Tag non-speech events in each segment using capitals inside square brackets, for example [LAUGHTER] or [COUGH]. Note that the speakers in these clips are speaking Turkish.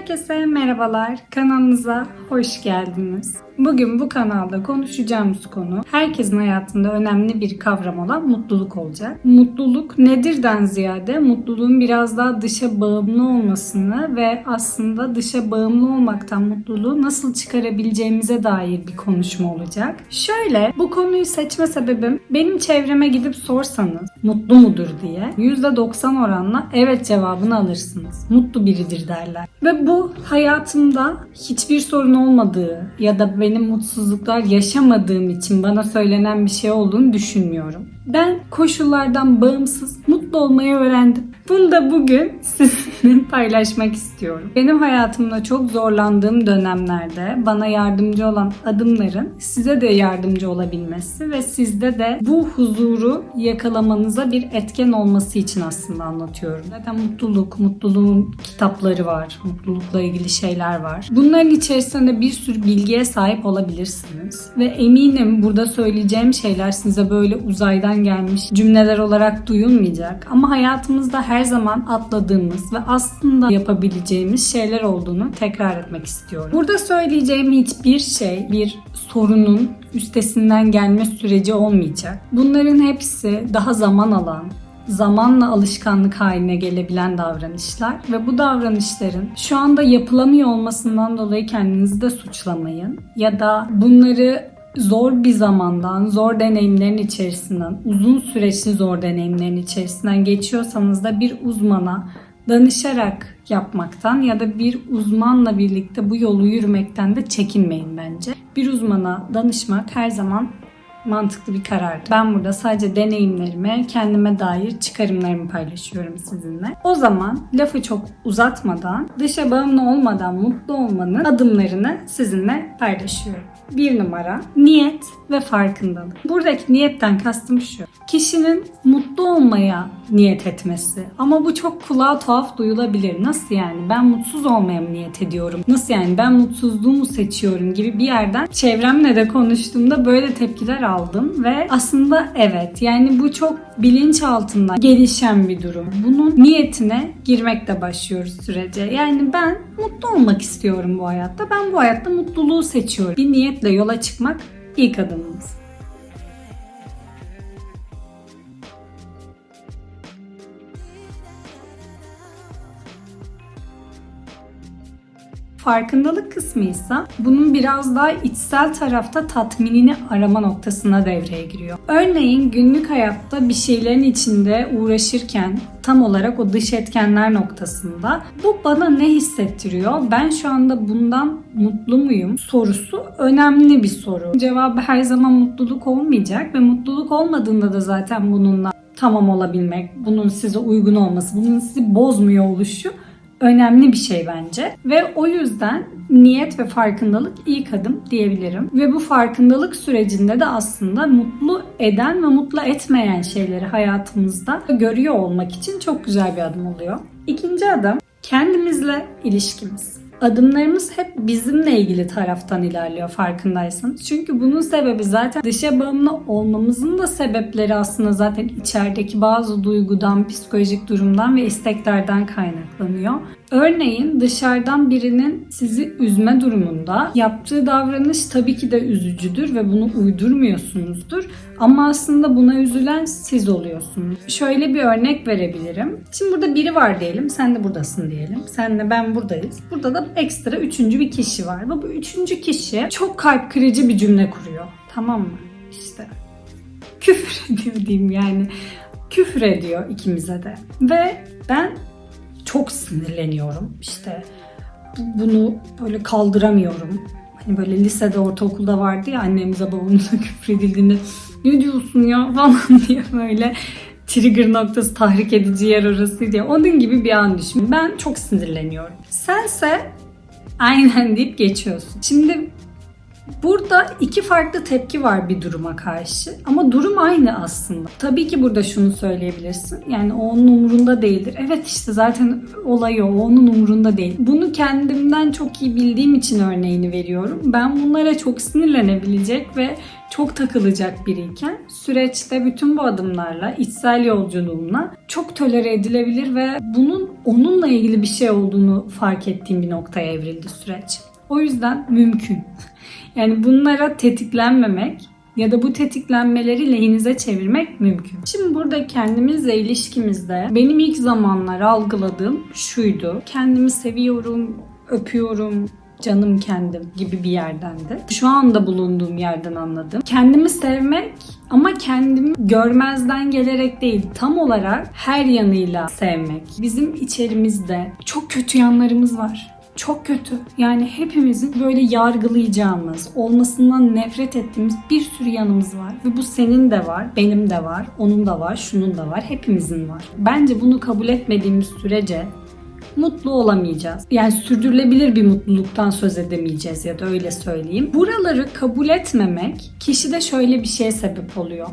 Herkese merhabalar. Kanalımıza hoş geldiniz. Bugün bu kanalda konuşacağımız konu herkesin hayatında önemli bir kavram olan mutluluk olacak. Mutluluk nedirden ziyade mutluluğun biraz daha dışa bağımlı olmasını ve aslında dışa bağımlı olmaktan mutluluğu nasıl çıkarabileceğimize dair bir konuşma olacak. Şöyle bu konuyu seçme sebebim benim çevreme gidip sorsanız mutlu mudur diye %90 oranla evet cevabını alırsınız. Mutlu biridir derler. Ve bu hayatımda hiçbir sorun olmadığı ya da benim mutsuzluklar yaşamadığım için bana söylenen bir şey olduğunu düşünmüyorum. Ben koşullardan bağımsız mutlu olmayı öğrendim. Bunu da bugün sizinle [LAUGHS] paylaşmak istiyorum. Benim hayatımda çok zorlandığım dönemlerde bana yardımcı olan adımların size de yardımcı olabilmesi ve sizde de bu huzuru yakalamanıza bir etken olması için aslında anlatıyorum. Zaten mutluluk, mutluluğun kitapları var, mutlulukla ilgili şeyler var. Bunların içerisinde bir sürü bilgiye sahip olabilirsiniz. Ve eminim burada söyleyeceğim şeyler size böyle uzaydan gelmiş cümleler olarak duyulmayacak. Ama hayatımızda her zaman atladığımız ve aslında yapabileceğimiz şeyler olduğunu tekrar etmek istiyorum. Burada söyleyeceğim hiçbir şey bir sorunun üstesinden gelme süreci olmayacak. Bunların hepsi daha zaman alan, zamanla alışkanlık haline gelebilen davranışlar ve bu davranışların şu anda yapılamıyor olmasından dolayı kendinizi de suçlamayın ya da bunları zor bir zamandan, zor deneyimlerin içerisinden, uzun süreçli zor deneyimlerin içerisinden geçiyorsanız da bir uzmana danışarak yapmaktan ya da bir uzmanla birlikte bu yolu yürümekten de çekinmeyin bence. Bir uzmana danışmak her zaman mantıklı bir karardı. Ben burada sadece deneyimlerimi, kendime dair çıkarımlarımı paylaşıyorum sizinle. O zaman lafı çok uzatmadan, dışa bağımlı olmadan mutlu olmanın adımlarını sizinle paylaşıyorum. Bir numara niyet ve farkındalık. Buradaki niyetten kastım şu. Kişinin mutlu olmaya niyet etmesi. Ama bu çok kulağa tuhaf duyulabilir. Nasıl yani? Ben mutsuz olmaya mı niyet ediyorum? Nasıl yani? Ben mutsuzluğumu seçiyorum gibi bir yerden çevremle de konuştuğumda böyle tepkiler aldım ve aslında evet yani bu çok bilinç altından gelişen bir durum. Bunun niyetine girmekle başlıyoruz sürece. Yani ben mutlu olmak istiyorum bu hayatta. Ben bu hayatta mutluluğu seçiyorum. Bir niyetle yola çıkmak ilk adımımız. Farkındalık kısmı ise bunun biraz daha içsel tarafta tatminini arama noktasına devreye giriyor. Örneğin günlük hayatta bir şeylerin içinde uğraşırken tam olarak o dış etkenler noktasında bu bana ne hissettiriyor? Ben şu anda bundan mutlu muyum? Sorusu önemli bir soru. Cevabı her zaman mutluluk olmayacak ve mutluluk olmadığında da zaten bununla tamam olabilmek, bunun size uygun olması, bunun sizi bozmuyor oluşu önemli bir şey bence. Ve o yüzden niyet ve farkındalık ilk adım diyebilirim. Ve bu farkındalık sürecinde de aslında mutlu eden ve mutlu etmeyen şeyleri hayatımızda görüyor olmak için çok güzel bir adım oluyor. İkinci adım kendimizle ilişkimiz. Adımlarımız hep bizimle ilgili taraftan ilerliyor farkındaysanız. Çünkü bunun sebebi zaten dışa bağımlı olmamızın da sebepleri aslında zaten içerideki bazı duygudan, psikolojik durumdan ve isteklerden kaynaklanıyor. Örneğin dışarıdan birinin sizi üzme durumunda yaptığı davranış tabii ki de üzücüdür ve bunu uydurmuyorsunuzdur. Ama aslında buna üzülen siz oluyorsunuz. Şöyle bir örnek verebilirim. Şimdi burada biri var diyelim, sen de buradasın diyelim. Senle ben buradayız. Burada da ekstra üçüncü bir kişi var. Ve bu üçüncü kişi çok kalp kırıcı bir cümle kuruyor. Tamam mı? İşte küfür [LAUGHS] ediyor diyeyim yani. Küfür ediyor ikimize de. Ve ben çok sinirleniyorum. İşte bunu böyle kaldıramıyorum. Hani böyle lisede, ortaokulda vardı ya annemize babamıza [LAUGHS] küfredildiğinde ne diyorsun ya [LAUGHS] falan diye böyle trigger noktası tahrik edici yer orası diye. Onun gibi bir an düşün. Ben çok sinirleniyorum. Sense aynen deyip geçiyorsun. Şimdi Burada iki farklı tepki var bir duruma karşı ama durum aynı aslında. Tabii ki burada şunu söyleyebilirsin. Yani o onun umurunda değildir. Evet işte zaten olay o, onun umurunda değil. Bunu kendimden çok iyi bildiğim için örneğini veriyorum. Ben bunlara çok sinirlenebilecek ve çok takılacak biriyken süreçte bütün bu adımlarla, içsel yolculuğumla çok tolere edilebilir ve bunun onunla ilgili bir şey olduğunu fark ettiğim bir noktaya evrildi süreç. O yüzden mümkün. Yani bunlara tetiklenmemek ya da bu tetiklenmeleri lehinize çevirmek mümkün. Şimdi burada kendimizle ilişkimizde benim ilk zamanlar algıladığım şuydu. Kendimi seviyorum, öpüyorum, canım kendim gibi bir yerdendi. Şu anda bulunduğum yerden anladım. Kendimi sevmek ama kendimi görmezden gelerek değil, tam olarak her yanıyla sevmek. Bizim içerimizde çok kötü yanlarımız var. Çok kötü. Yani hepimizin böyle yargılayacağımız, olmasından nefret ettiğimiz bir sürü yanımız var. Ve bu senin de var, benim de var, onun da var, şunun da var, hepimizin var. Bence bunu kabul etmediğimiz sürece mutlu olamayacağız. Yani sürdürülebilir bir mutluluktan söz edemeyeceğiz ya da öyle söyleyeyim. Buraları kabul etmemek kişide şöyle bir şeye sebep oluyor.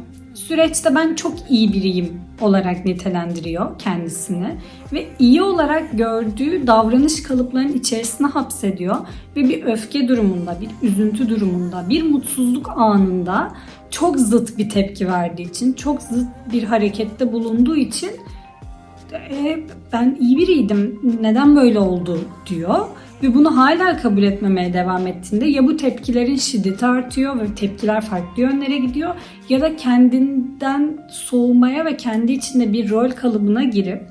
Süreçte ben çok iyi biriyim olarak nitelendiriyor kendisini. Ve iyi olarak gördüğü davranış kalıplarının içerisine hapsediyor. Ve bir öfke durumunda, bir üzüntü durumunda, bir mutsuzluk anında çok zıt bir tepki verdiği için, çok zıt bir harekette bulunduğu için e, ben iyi biriydim neden böyle oldu? diyor ve bunu hala kabul etmemeye devam ettiğinde ya bu tepkilerin şiddeti artıyor ve tepkiler farklı yönlere gidiyor ya da kendinden soğumaya ve kendi içinde bir rol kalıbına girip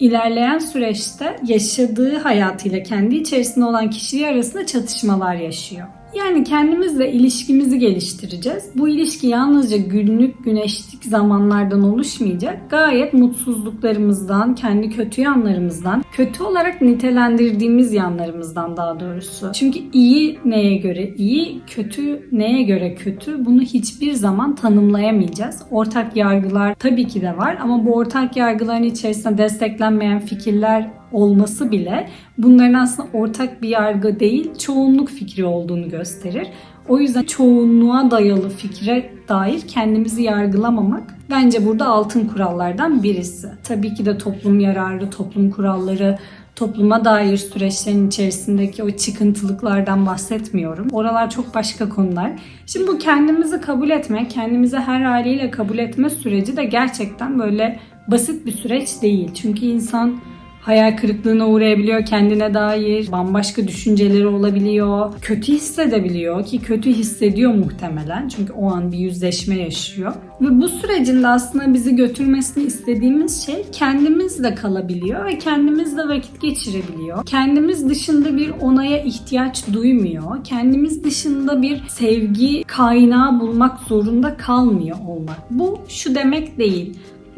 ilerleyen süreçte yaşadığı hayatıyla kendi içerisinde olan kişiliği arasında çatışmalar yaşıyor. Yani kendimizle ilişkimizi geliştireceğiz. Bu ilişki yalnızca günlük güneşlik zamanlardan oluşmayacak. Gayet mutsuzluklarımızdan, kendi kötü yanlarımızdan, kötü olarak nitelendirdiğimiz yanlarımızdan daha doğrusu. Çünkü iyi neye göre iyi, kötü neye göre kötü bunu hiçbir zaman tanımlayamayacağız. Ortak yargılar tabii ki de var ama bu ortak yargıların içerisinde desteklenmeyen fikirler olması bile bunların aslında ortak bir yargı değil, çoğunluk fikri olduğunu gösterir. O yüzden çoğunluğa dayalı fikre dair kendimizi yargılamamak bence burada altın kurallardan birisi. Tabii ki de toplum yararlı, toplum kuralları, topluma dair süreçlerin içerisindeki o çıkıntılıklardan bahsetmiyorum. Oralar çok başka konular. Şimdi bu kendimizi kabul etme, kendimizi her haliyle kabul etme süreci de gerçekten böyle basit bir süreç değil. Çünkü insan hayal kırıklığına uğrayabiliyor kendine dair, bambaşka düşünceleri olabiliyor, kötü hissedebiliyor ki kötü hissediyor muhtemelen çünkü o an bir yüzleşme yaşıyor. Ve bu sürecin de aslında bizi götürmesini istediğimiz şey kendimizle kalabiliyor ve kendimizle vakit geçirebiliyor. Kendimiz dışında bir onaya ihtiyaç duymuyor. Kendimiz dışında bir sevgi kaynağı bulmak zorunda kalmıyor olmak. Bu şu demek değil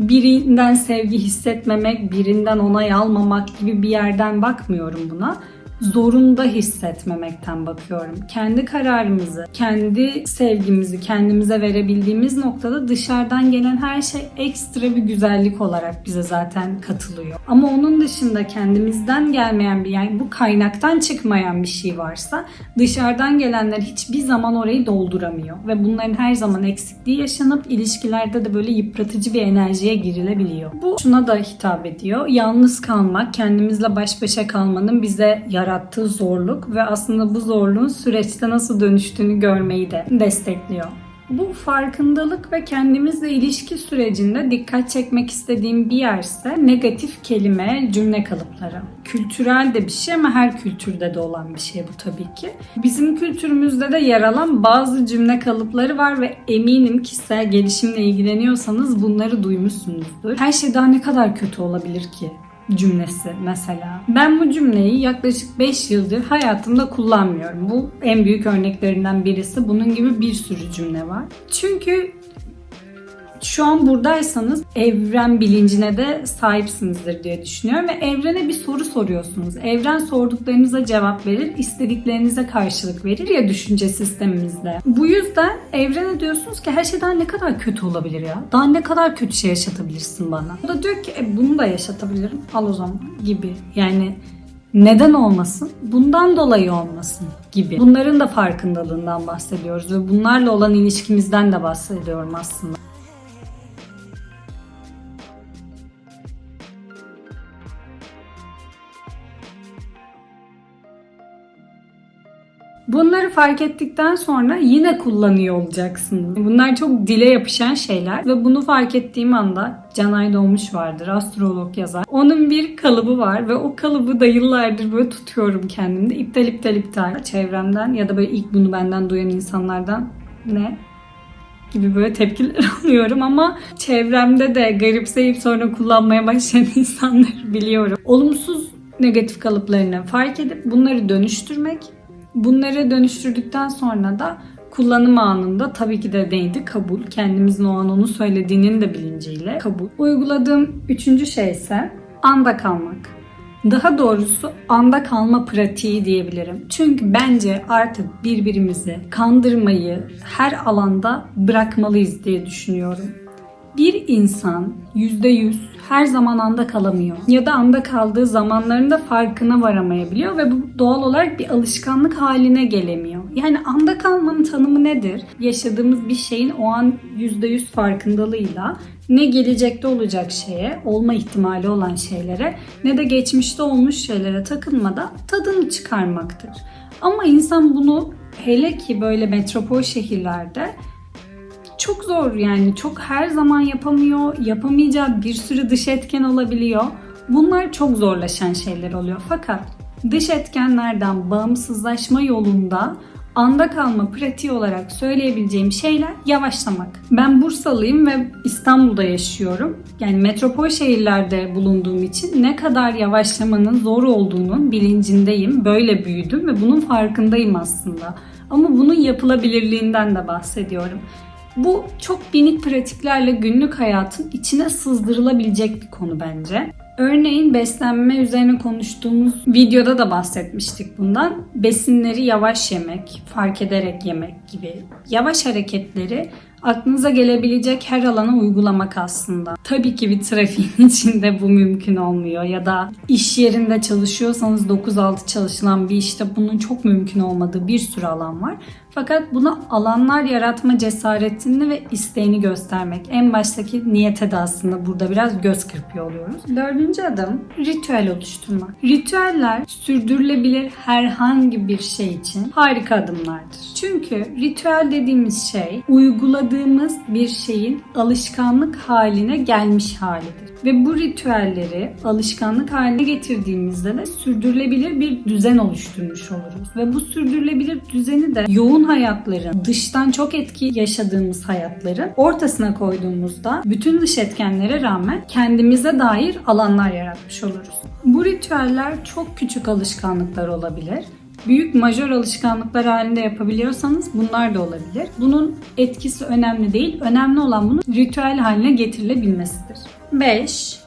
birinden sevgi hissetmemek, birinden onay almamak gibi bir yerden bakmıyorum buna. Zorunda hissetmemekten bakıyorum. Kendi kararımızı, kendi sevgimizi kendimize verebildiğimiz noktada dışarıdan gelen her şey ekstra bir güzellik olarak bize zaten katılıyor. Ama onun dışında kendimizden gelmeyen bir yani bu kaynaktan çıkmayan bir şey varsa dışarıdan gelenler hiçbir zaman orayı dolduramıyor ve bunların her zaman eksikliği yaşanıp ilişkilerde de böyle yıpratıcı bir enerjiye girilebiliyor. Bu şuna da hitap ediyor. Yalnız kalmak, kendimizle baş başa kalmanın bize yarattığı zorluk ve aslında bu zorluğun süreçte nasıl dönüştüğünü görmeyi de destekliyor. Bu farkındalık ve kendimizle ilişki sürecinde dikkat çekmek istediğim bir yerse negatif kelime, cümle kalıpları. Kültürel de bir şey ama her kültürde de olan bir şey bu tabii ki. Bizim kültürümüzde de yer alan bazı cümle kalıpları var ve eminim kişisel gelişimle ilgileniyorsanız bunları duymuşsunuzdur. Her şey daha ne kadar kötü olabilir ki? Cümlesi mesela. Ben bu cümleyi yaklaşık 5 yıldır hayatımda kullanmıyorum. Bu en büyük örneklerinden birisi. Bunun gibi bir sürü cümle var. Çünkü şu an buradaysanız evren bilincine de sahipsinizdir diye düşünüyorum ve evrene bir soru soruyorsunuz. Evren sorduklarınıza cevap verir, istediklerinize karşılık verir ya düşünce sistemimizde. Bu yüzden evrene diyorsunuz ki her şeyden ne kadar kötü olabilir ya? Daha ne kadar kötü şey yaşatabilirsin bana? O da diyor ki e, bunu da yaşatabilirim. Al o zaman gibi. Yani Neden olmasın? Bundan dolayı olmasın gibi. Bunların da farkındalığından bahsediyoruz ve bunlarla olan ilişkimizden de bahsediyorum aslında. Bunları fark ettikten sonra yine kullanıyor olacaksın. Bunlar çok dile yapışan şeyler ve bunu fark ettiğim anda Canay Doğmuş vardır, astrolog yazar. Onun bir kalıbı var ve o kalıbı da yıllardır böyle tutuyorum kendimde. İptal iptal iptal. Çevremden ya da böyle ilk bunu benden duyan insanlardan ne gibi böyle tepkiler [LAUGHS] alıyorum ama çevremde de garipseyip sonra kullanmaya başlayan [LAUGHS] insanları biliyorum. Olumsuz negatif kalıplarını fark edip bunları dönüştürmek Bunları dönüştürdükten sonra da kullanım anında tabii ki de neydi? Kabul. Kendimizin o an onu söylediğinin de bilinciyle kabul. Uyguladığım üçüncü şey ise anda kalmak. Daha doğrusu anda kalma pratiği diyebilirim. Çünkü bence artık birbirimizi kandırmayı her alanda bırakmalıyız diye düşünüyorum. Bir insan %100 her zaman anda kalamıyor. Ya da anda kaldığı zamanlarında farkına varamayabiliyor ve bu doğal olarak bir alışkanlık haline gelemiyor. Yani anda kalmanın tanımı nedir? Yaşadığımız bir şeyin o an %100 farkındalığıyla ne gelecekte olacak şeye, olma ihtimali olan şeylere ne de geçmişte olmuş şeylere takılmadan tadını çıkarmaktır. Ama insan bunu hele ki böyle metropol şehirlerde çok zor yani çok her zaman yapamıyor. Yapamayacağı bir sürü dış etken olabiliyor. Bunlar çok zorlaşan şeyler oluyor. Fakat dış etkenlerden bağımsızlaşma yolunda anda kalma pratiği olarak söyleyebileceğim şeyler yavaşlamak. Ben Bursalıyım ve İstanbul'da yaşıyorum. Yani metropol şehirlerde bulunduğum için ne kadar yavaşlamanın zor olduğunun bilincindeyim. Böyle büyüdüm ve bunun farkındayım aslında. Ama bunun yapılabilirliğinden de bahsediyorum. Bu çok minik pratiklerle günlük hayatın içine sızdırılabilecek bir konu bence. Örneğin beslenme üzerine konuştuğumuz videoda da bahsetmiştik bundan. Besinleri yavaş yemek, fark ederek yemek gibi yavaş hareketleri aklınıza gelebilecek her alana uygulamak aslında. Tabii ki bir trafiğin [LAUGHS] içinde bu mümkün olmuyor ya da iş yerinde çalışıyorsanız 9-6 çalışılan bir işte bunun çok mümkün olmadığı bir sürü alan var. Fakat buna alanlar yaratma cesaretini ve isteğini göstermek. En baştaki niyete de aslında burada biraz göz kırpıyor oluyoruz. Dördüncü adım ritüel oluşturmak. Ritüeller sürdürülebilir herhangi bir şey için harika adımlardır. Çünkü ritüel dediğimiz şey uyguladığımız bir şeyin alışkanlık haline gelmiş halidir. Ve bu ritüelleri alışkanlık haline getirdiğimizde de sürdürülebilir bir düzen oluşturmuş oluruz. Ve bu sürdürülebilir düzeni de yoğun hayatların, dıştan çok etki yaşadığımız hayatların ortasına koyduğumuzda bütün dış etkenlere rağmen kendimize dair alanlar yaratmış oluruz. Bu ritüeller çok küçük alışkanlıklar olabilir büyük majör alışkanlıklar halinde yapabiliyorsanız bunlar da olabilir. Bunun etkisi önemli değil. Önemli olan bunun ritüel haline getirilebilmesidir. 5.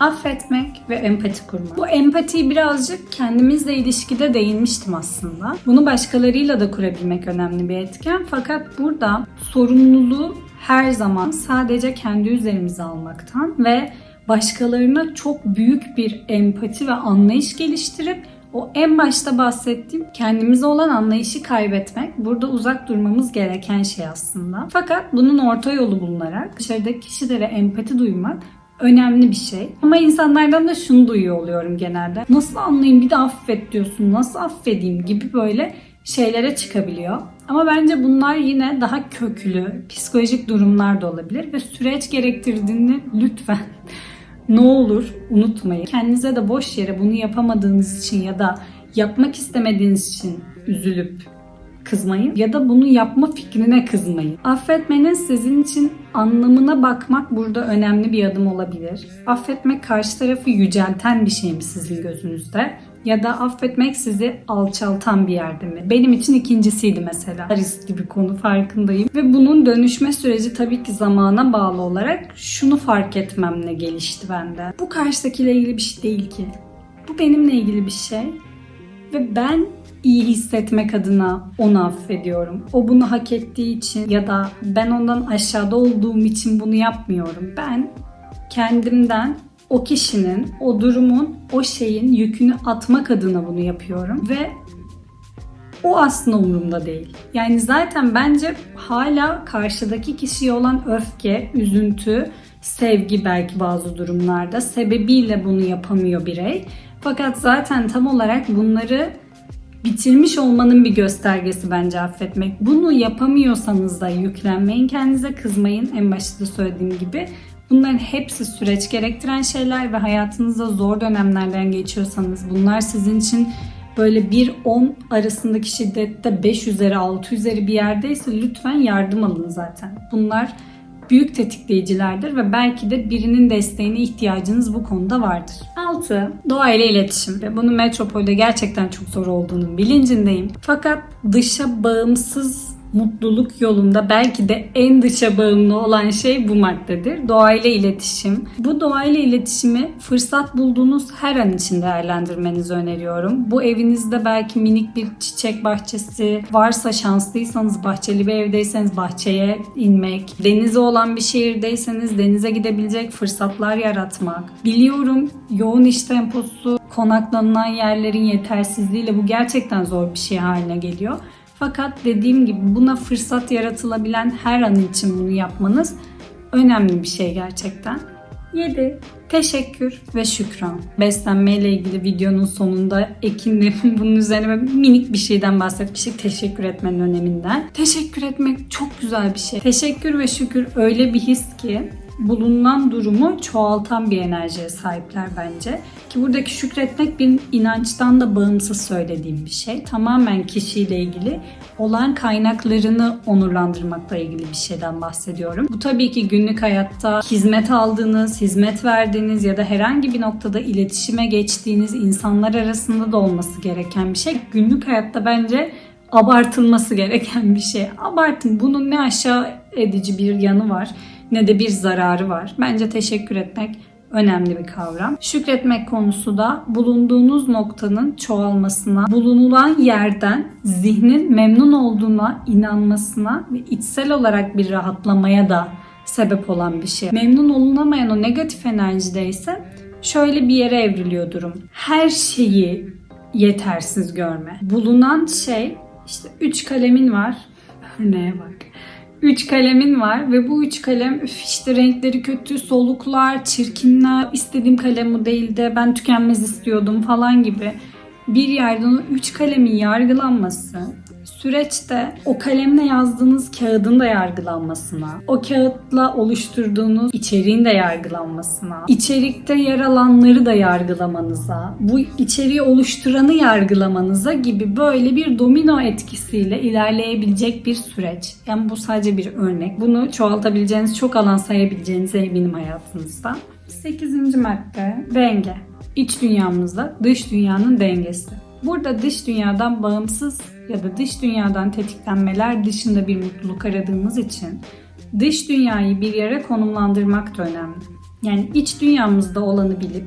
Affetmek ve empati kurmak. Bu empatiyi birazcık kendimizle ilişkide değinmiştim aslında. Bunu başkalarıyla da kurabilmek önemli bir etken. Fakat burada sorumluluğu her zaman sadece kendi üzerimize almaktan ve başkalarına çok büyük bir empati ve anlayış geliştirip o en başta bahsettiğim kendimize olan anlayışı kaybetmek burada uzak durmamız gereken şey aslında. Fakat bunun orta yolu bulunarak dışarıdaki kişilere empati duymak önemli bir şey. Ama insanlardan da şunu duyuyor oluyorum genelde. Nasıl anlayayım bir de affet diyorsun, nasıl affedeyim gibi böyle şeylere çıkabiliyor. Ama bence bunlar yine daha köklü, psikolojik durumlar da olabilir ve süreç gerektirdiğini lütfen ne olur unutmayın. Kendinize de boş yere bunu yapamadığınız için ya da yapmak istemediğiniz için üzülüp kızmayın ya da bunu yapma fikrine kızmayın. Affetmenin sizin için anlamına bakmak burada önemli bir adım olabilir. Affetmek karşı tarafı yücelten bir şey mi sizin gözünüzde? Ya da affetmek sizi alçaltan bir yerde mi? Benim için ikincisiydi mesela. Riskli bir konu farkındayım. Ve bunun dönüşme süreci tabii ki zamana bağlı olarak şunu fark etmemle gelişti bende. Bu karşıdakiyle ilgili bir şey değil ki. Bu benimle ilgili bir şey. Ve ben iyi hissetmek adına onu affediyorum. O bunu hak ettiği için ya da ben ondan aşağıda olduğum için bunu yapmıyorum. Ben kendimden o kişinin, o durumun, o şeyin yükünü atmak adına bunu yapıyorum ve o aslında umurumda değil. Yani zaten bence hala karşıdaki kişiye olan öfke, üzüntü, sevgi belki bazı durumlarda sebebiyle bunu yapamıyor birey. Fakat zaten tam olarak bunları bitirmiş olmanın bir göstergesi bence affetmek. Bunu yapamıyorsanız da yüklenmeyin kendinize, kızmayın en başta da söylediğim gibi. Bunların hepsi süreç gerektiren şeyler ve hayatınızda zor dönemlerden geçiyorsanız bunlar sizin için böyle 1-10 arasındaki şiddette 5 üzeri 6 üzeri bir yerdeyse lütfen yardım alın zaten. Bunlar büyük tetikleyicilerdir ve belki de birinin desteğine ihtiyacınız bu konuda vardır. 6. Doğayla iletişim. Ve bunun metropolde gerçekten çok zor olduğunun bilincindeyim. Fakat dışa bağımsız mutluluk yolunda belki de en dışa bağımlı olan şey bu maddedir. Doğayla iletişim. Bu doğayla iletişimi fırsat bulduğunuz her an için değerlendirmenizi öneriyorum. Bu evinizde belki minik bir çiçek bahçesi varsa şanslıysanız bahçeli bir evdeyseniz bahçeye inmek, denize olan bir şehirdeyseniz denize gidebilecek fırsatlar yaratmak. Biliyorum yoğun iş temposu, konaklanılan yerlerin yetersizliğiyle bu gerçekten zor bir şey haline geliyor. Fakat dediğim gibi buna fırsat yaratılabilen her an için bunu yapmanız önemli bir şey gerçekten. 7. Teşekkür ve şükran. Beslenme ile ilgili videonun sonunda Ekin'le [LAUGHS] bunun üzerine minik bir şeyden bahsetmiştik. Teşekkür etmenin öneminden. Teşekkür etmek çok güzel bir şey. Teşekkür ve şükür öyle bir his ki bulunan durumu çoğaltan bir enerjiye sahipler bence. Ki buradaki şükretmek bir inançtan da bağımsız söylediğim bir şey. Tamamen kişiyle ilgili olan kaynaklarını onurlandırmakla ilgili bir şeyden bahsediyorum. Bu tabii ki günlük hayatta hizmet aldığınız, hizmet verdiğiniz ya da herhangi bir noktada iletişime geçtiğiniz insanlar arasında da olması gereken bir şey. Günlük hayatta bence abartılması gereken bir şey. Abartın. Bunun ne aşağı edici bir yanı var ne de bir zararı var. Bence teşekkür etmek önemli bir kavram. Şükretmek konusu da bulunduğunuz noktanın çoğalmasına, bulunulan yerden zihnin memnun olduğuna inanmasına ve içsel olarak bir rahatlamaya da sebep olan bir şey. Memnun olunamayan o negatif enerjide ise şöyle bir yere evriliyor durum. Her şeyi yetersiz görme. Bulunan şey işte üç kalemin var. Örneğe bak. Üç kalemin var ve bu üç kalem üf işte renkleri kötü, soluklar, çirkinler, istediğim kalem bu değil de ben tükenmez istiyordum falan gibi. Bir yerden o üç kalemin yargılanması süreçte o kalemle yazdığınız kağıdın da yargılanmasına, o kağıtla oluşturduğunuz içeriğin de yargılanmasına, içerikte yer alanları da yargılamanıza, bu içeriği oluşturanı yargılamanıza gibi böyle bir domino etkisiyle ilerleyebilecek bir süreç. Yani bu sadece bir örnek. Bunu çoğaltabileceğiniz, çok alan sayabileceğinize eminim hayatınızda. 8. madde denge. İç dünyamızda dış dünyanın dengesi. Burada dış dünyadan bağımsız ya da dış dünyadan tetiklenmeler dışında bir mutluluk aradığımız için dış dünyayı bir yere konumlandırmak da önemli. Yani iç dünyamızda olanı bilip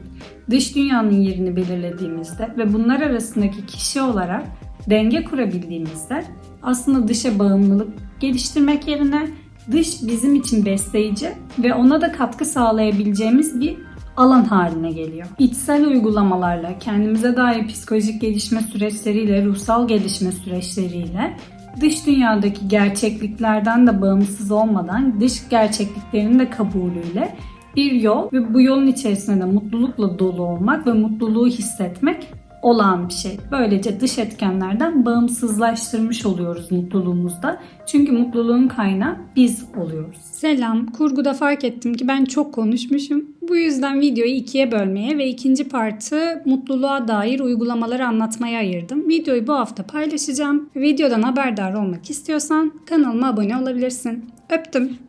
dış dünyanın yerini belirlediğimizde ve bunlar arasındaki kişi olarak denge kurabildiğimizde aslında dışa bağımlılık geliştirmek yerine dış bizim için besleyici ve ona da katkı sağlayabileceğimiz bir alan haline geliyor. İçsel uygulamalarla, kendimize dair psikolojik gelişme süreçleriyle, ruhsal gelişme süreçleriyle dış dünyadaki gerçekliklerden de bağımsız olmadan dış gerçekliklerin de kabulüyle bir yol ve bu yolun içerisinde de mutlulukla dolu olmak ve mutluluğu hissetmek olan bir şey. Böylece dış etkenlerden bağımsızlaştırmış oluyoruz mutluluğumuzda. Çünkü mutluluğun kaynağı biz oluyoruz. Selam. Kurguda fark ettim ki ben çok konuşmuşum. Bu yüzden videoyu ikiye bölmeye ve ikinci partı mutluluğa dair uygulamaları anlatmaya ayırdım. Videoyu bu hafta paylaşacağım. Videodan haberdar olmak istiyorsan kanalıma abone olabilirsin. Öptüm.